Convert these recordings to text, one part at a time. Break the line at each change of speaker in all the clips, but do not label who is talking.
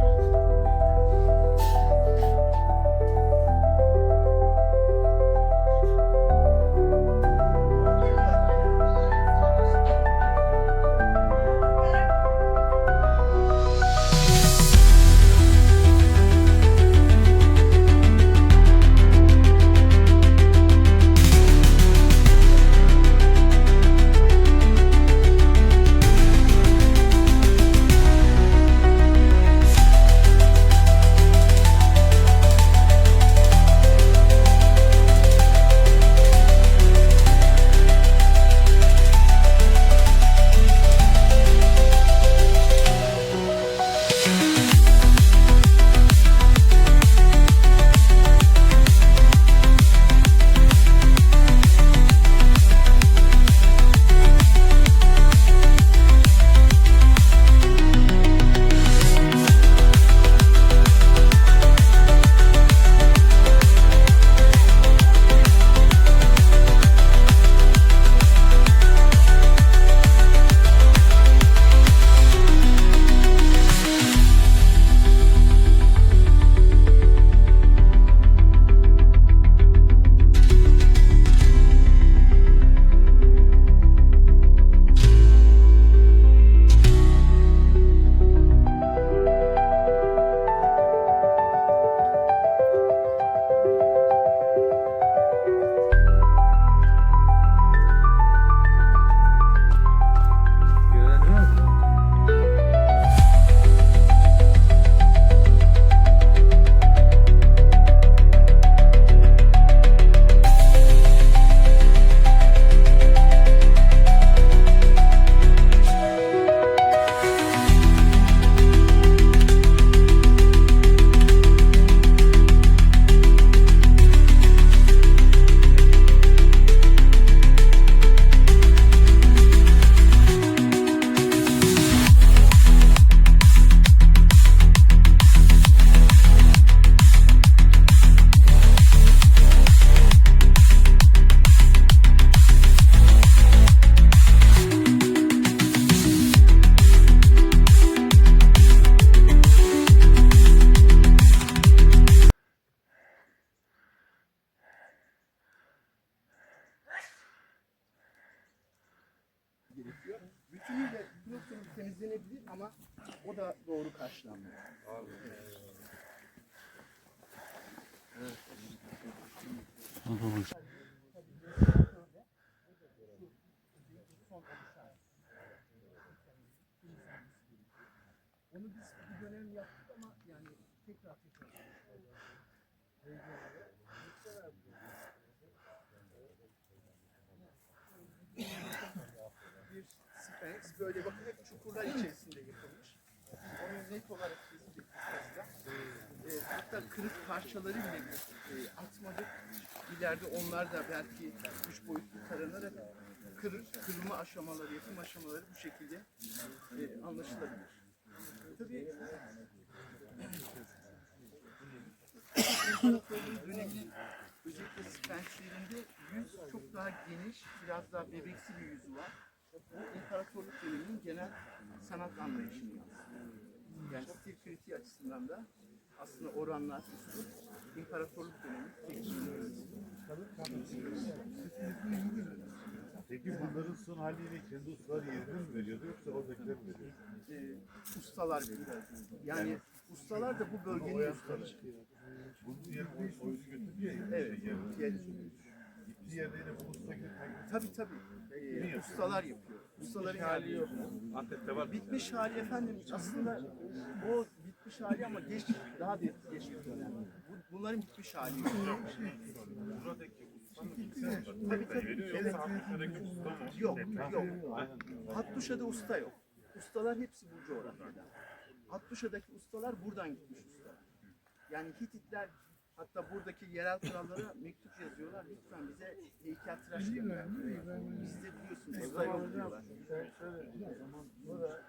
Thank you. Gerekiyor. Bütünüyle biliyorsunuz temizlenebilir ama o da doğru karşılanmıyor. Onu biz bir dönem yaptık ama yani tekrar tekrar. Böyle bakın hep çukurlar içerisinde yapılmış. Onu net olarak tespit ettik e, hatta kırık parçaları bile e, atmadık. İleride onlar da belki üç boyutlu taranarak kır, kırma aşamaları, yapım aşamaları bu şekilde e, anlaşılabilir. Tabii İmparatorluğun özellikle Sphinx'lerinde yüz çok daha geniş, biraz daha bebeksi bir yüzü var. Bu imparatorluk döneminin genel sanat anlayışını yansıtıyor. Yani stil kritiği açısından da aslında oranlar üstü imparatorluk dönemi tekniğini
Peki bunların son haliyle kendi ustalar yerine mi veriyordu yoksa oradakiler mi veriyordu?
e, ustalar veriyor. Yani ustalar da bu bölgenin ustaları.
Bunun yerine oyunu götürmüyor ya.
Evet. Yani,
Gittiği yerde yine bu usta gitmek.
tabii tabii. E, ustalar yapıyor. Ustaların hali yok.
Antep'te var.
Bitmiş hali efendim aslında o bitmiş hali ama geç daha da geç bir dönem. Bu- Bunların bitmiş hali.
Buradaki usta mı kimse veriyor yoksa Afrika'daki usta mı?
Yok, yok. Hattuşa'da usta yok. Ustalar hepsi bu coğrafyada. Hattuşa'daki ustalar buradan gitmiş ustalar. Yani Hititler hatta buradaki yerel krallara mektup yazıyorlar. Lütfen bize heykeltıraş gönderin. Biz de biliyorsunuz usta yok diyorlar.
Sen şöyle o zaman burada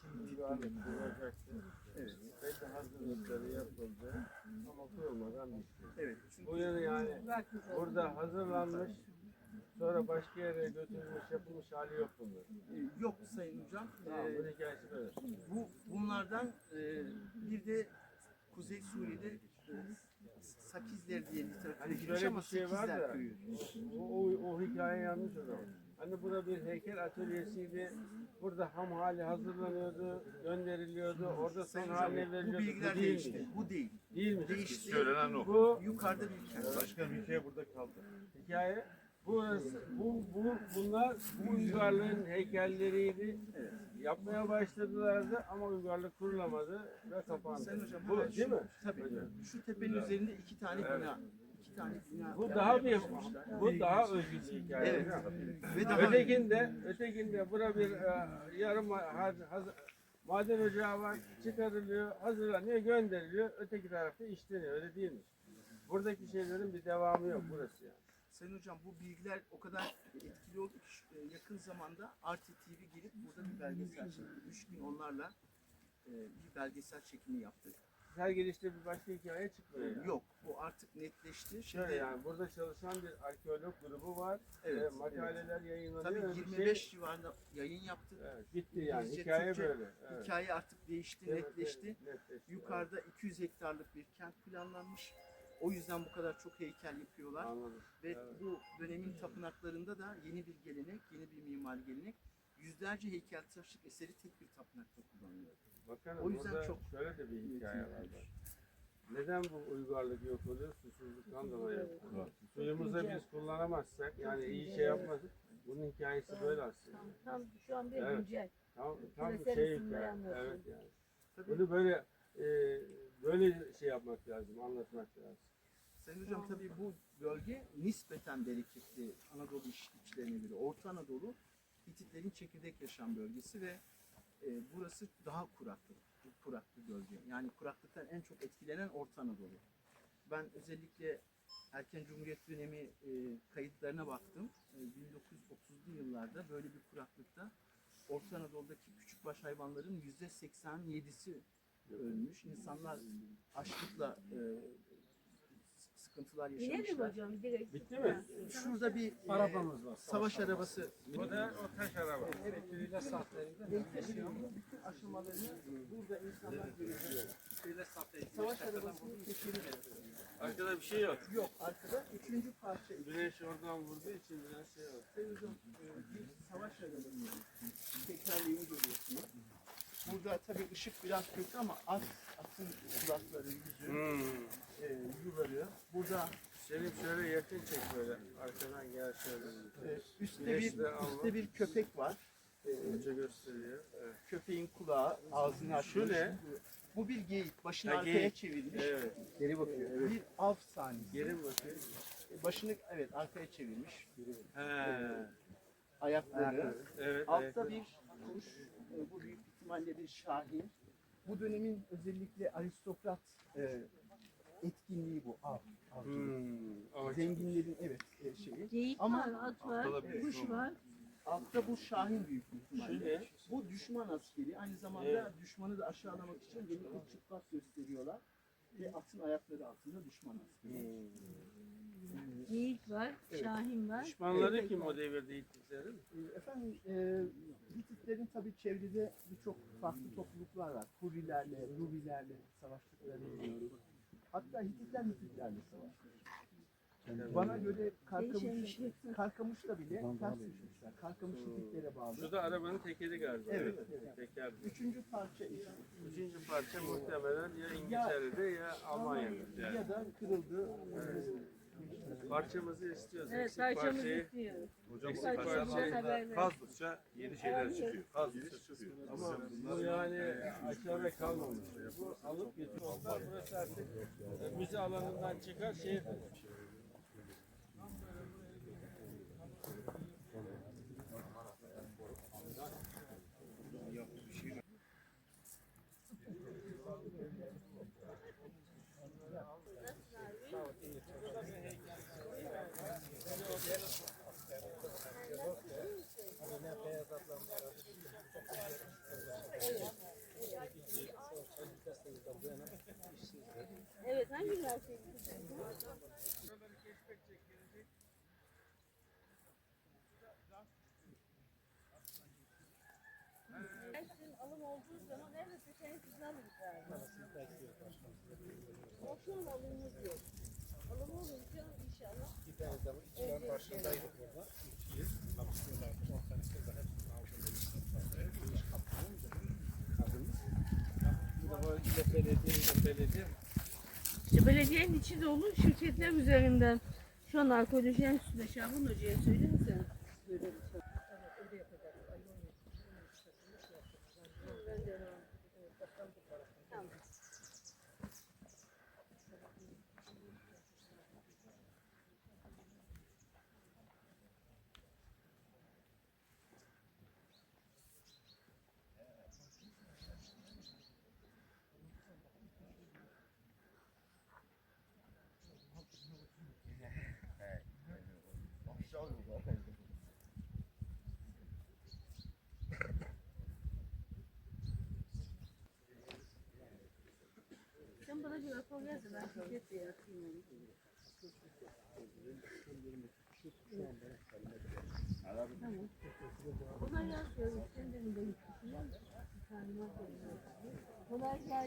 kim ibadet kuracaktı.
Evet.
Belli hazırlıkları yapıldı ama kurulmadan bitti.
Evet. Çünkü
Bu yana yani burada hazırlanmış sonra başka yere götürülmüş yapılmış hali yok bunun.
E, yok Sayın Hocam.
Tamam,
E,
bunun hikayesi böyle.
bu bunlardan e, bir de Kuzey Suriye'de e, Sakizler diye literatüre
Hani
girmiş
şöyle
ama
bir şey
Sakizler köyü.
o, o, o hikaye yanlış o zaman. Hani burada bir heykel atölyesiydi. Burada ham hali hazırlanıyordu, gönderiliyordu. Orada son
Sayın
haline
Hocam bu
veriliyordu.
bilgiler
değil
değişti.
mi?
Bu değil.
Değil mi?
Değişti.
Söylenen o.
Bu
Yukarıda bir kent.
Başka bir hikaye burada kaldı.
hikaye Burası, bu, bu, bunlar bu uygarlığın heykelleriydi. Yapmaya başladılardı ama uygarlık kurulamadı ve kapandı.
Sayın Hocam
bu değil
şu,
mi?
Tabii. Şu tepenin üzerinde iki tane bina. iki tane bina.
Bu daha bir bu daha özgün bir hikaye.
Evet. Ve daha
Ötekinde, ötekinde bura bir e, yarım haz, haz- maden ocağı var, çıkarılıyor, hazırlanıyor, gönderiliyor. Öteki tarafta işleniyor, öyle değil mi? Buradaki şeylerin bir devamı yok burası yani.
Sayın Hocam bu bilgiler o kadar etkili oldu ki e, yakın zamanda RT TV gelip burada bir belgesel çekti. Üç gün onlarla e, bir belgesel çekimi yaptık.
Her gelişte bir başka hikaye çıkmıyor. Yani.
Yok bu artık netleşti. Şimdi
Şöyle yani burada çalışan bir arkeolog grubu var.
Evet,
e, makaleler yayınlanıyor.
tabii
öyle bir
25
Şey,
civarında yayın yaptık.
evet, gitti yani.
İngilizce,
Hikaye
Türkçe,
böyle. Evet.
Hikaye artık değişti,
Evet,
netleşti.
evet, netleşti.
Yukarıda 200 hektarlık bir kent planlanmış. O yüzden bu kadar çok heykel
Evet,
yapıyorlar.
Anladım.
Ve
Evet.
bu dönemin tapınaklarında da yeni bir gelenek, yeni bir mimari gelenek. Yüzlerce heykeltıraşlık eseri tek bir tapınakta kullanılıyor.
Bakın
O yüzden çok
şöyle de bir hikaye var. Neden bu uygarlık yok oluyor? Susuzluktan dolayı. Suyumuzu biz kullanamazsak, yani iyi şey yapmadık. Bunun hikayesi böyle aslında.
Tam şu anda
Evet.
güncel.
Tam, tam
Küresel
şey hikaye. Evet yani.
Tabii
Bunu böyle e, böyle şey yapmak lazım, anlatmak lazım.
Sayın Hocam tabii bu bölge nispeten bereketli Anadolu işçilerine göre. Orta Anadolu Hititlerin çekirdek yaşam bölgesi ve e, burası daha kuraklı, kurak bir bölge. Yani kuraklıktan en çok etkilenen Orta Anadolu. Ben özellikle erken Cumhuriyet dönemi e, kayıtlarına baktım. E, 1930'lu yıllarda böyle bir kuraklıkta Orta Anadolu'daki küçükbaş hayvanların yüzde 87'si ölmüş. İnsanlar açlıkla e, sıkıntılar
İnelim
yaşamışlar.
hocam direkt.
Bitti mi?
Şurada bir e,
Arabamız var.
savaş arabası.
Bu da o taş araba.
Heykelin bütün aşamalarını burada insanlar görebiliyor. Savaş arabasını geçiriyor.
Arkada bir şey yok.
Yok arkada üçüncü parça.
Güneş oradan vurduğu için biraz şey var.
Televizyon e, bir savaş arabasının tekerleğini görüyorsunuz. Burada tabii ışık biraz kötü ama at, atın kulakları, yüzü, e, yuları. Burada
Selim şöyle yakın çek böyle. Arkadan gel şöyle.
e, üstte
Güneşle
bir üstte bir köpek var. E,
Önce gösteriyor. Evet.
köpeğin kulağı, ağzını açmış.
ne?
Bu bir geyik. Başını
Ha,
arkaya
geyik.
çevirmiş.
Evet.
Geri bakıyor. Bir av sahnesi.
Gelin bakayım.
Başını evet arkaya çevirmiş.
He.
Ayakları.
Evet.
Altta
ayakta-
bir kuş. e, Bu büyük ihtimalle bir şahin. Bu dönemin özellikle aristokrat e, etkinliği bu. Av.
Hmm. ama-
Zenginlerin evet e, şeyi.
Geyik
Ama-
var, at var,
bir
kuş var.
Altta bu şahin büyük
Şu
ihtimalle. Bu düşman askeri. Aynı zamanda
Evet.
düşmanı da aşağılamak için genellikle çıplak gösteriyorlar. Ve atın ayakları altında düşman askeri.
Hmm.
Geyik var,
Evet.
şahin var.
Düşmanları kim o devirde Hititlerin?
E, Efendim e, Hititlerin tabii çevrede birçok farklı topluluklar var. Hurilerle, Rubilerle savaştıklarını biliyoruz. Hatta Hititler Hititlerle savaşmış. Bana göre Karkamış,
şey.
Karkamış'la bile ters düşmüşler. Karkamış Hititlere bağlı.
Şurada arabanın tekeri galiba.
Evet, evet.
Teker.
Üçüncü parça ise
Üçüncü parça muhtemelen ya İngiltere'de ya Almanya'da. Yani.
ya da kırıldı.
Parçamızı istiyoruz.
Evet,
Eksik
parçamızı
parçayı
istiyoruz.
Hocam
Eksik parçayı
kazdıkça yeni şeyler çıkıyor. Kazdıkça çıkıyor.
Ama bu yani aşağıda kalmamış. Bu alıp götürüyorlar. Burası artık müze alanından çıkar şeye kadar.
Olduğu zaman elbette senin alımımız yok. Alım olunca inşallah.
Gideriz zaman içinden başındaydık burada. İki yıl. Kapısınlardı. On tanesi de hepsinin. Giriş kapının da kadınız. Bir de o ile belediye ile
belediyenin içi dolu şirketler üzerinden şu an arkeoloji enstitüsünde Şaban Hoca'ya söyler misin? Tamam. Sen bana bir rapor ver de ben şirket diye atayım onu. Tamam. Ona yazıyorum. Sen de mi benim kısmım? Talimat veriyorum. Kolay gelsin.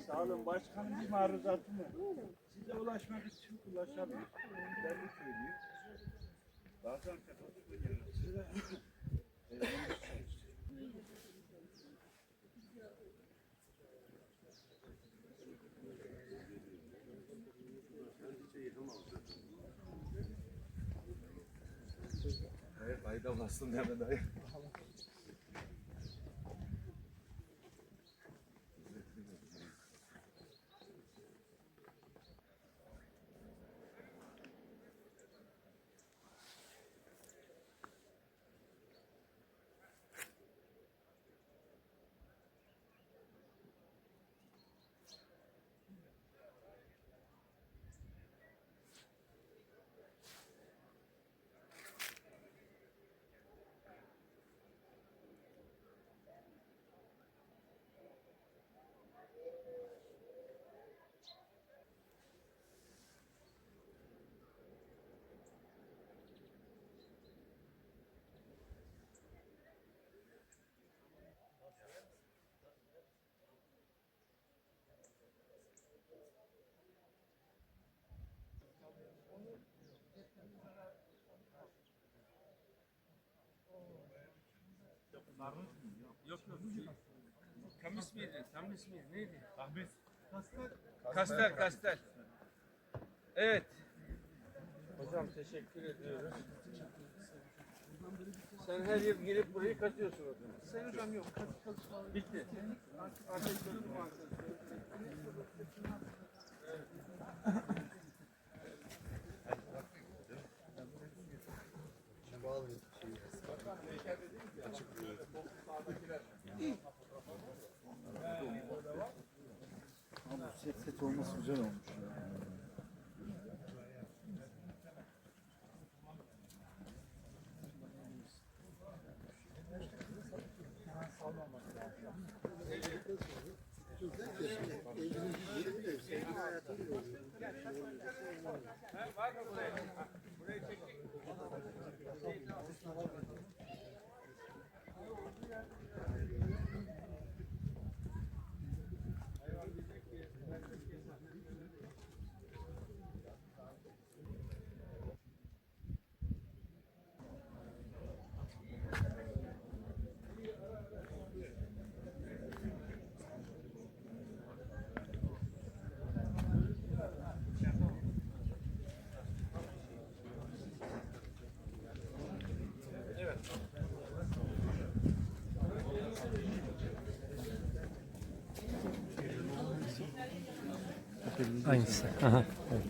Sağ olun başkanım bir maruzatım var. Size ulaşmak için ulaşamıyorum. Belli söylüyor. Bazen size
bastım demeden. Deme dayı.
Yok yok. Tam ismiydi. Tam ismi neydi? Ahmet. Kastel. Kastel. Evet. Hocam teşekkür ediyoruz. Sen her yıl gelip burayı katıyorsun o zaman.
Sayın hocam yok. Katı çalışmaları
Bitti.
artık artık artık.
Ama set set olması güzel olmuş ya.
Hangisi? Aha. evet.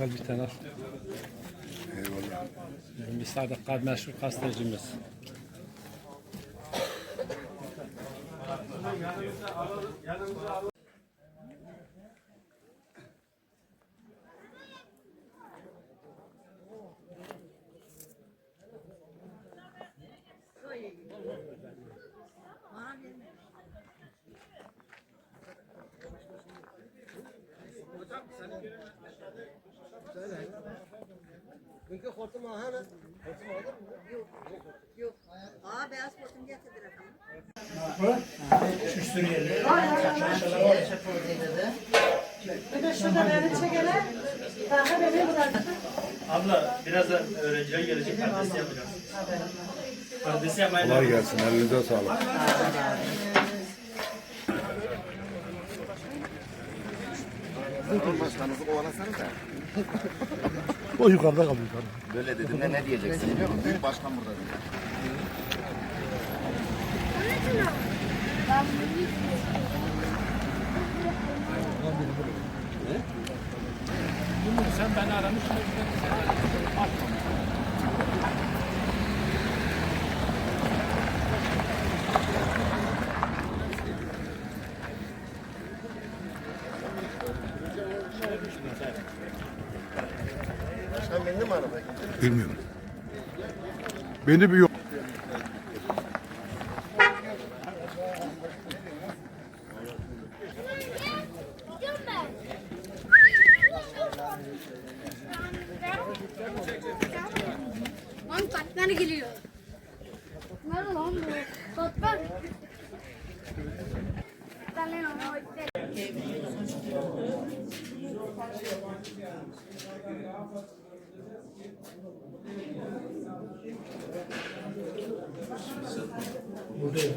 Al bir tane al.
Eyvallah.
Bir Sadık Kad meşhur gazetecimiz.
Çünkü hortum ahana. Hortum alır mı? Yok. Yok. Aa beyaz hortum getirdiler efendim.
Şu Suriyeli.
Bir de şurada beni çekeler. Daha beni bıraktı.
Abla birazdan öğrenciler gelecek. Perdesi yapacağız. Perdesi yapmaya
Kolay gelsin. Elinize sağlık.
Başkanınızı kovalasanız da.
O yukarıda kalıyor yukarıda.
Böyle dedim de ne diyeceksin biliyor musun? Büyük başkan burada dedi.
Sen beni aramışsın.
Başkan bindi mi arabaya?
Bilmiyorum. Beni bir yok.
Lan katmer geliyor. Nerede lan bu? Katmer. Ben lan onu
Buradayım.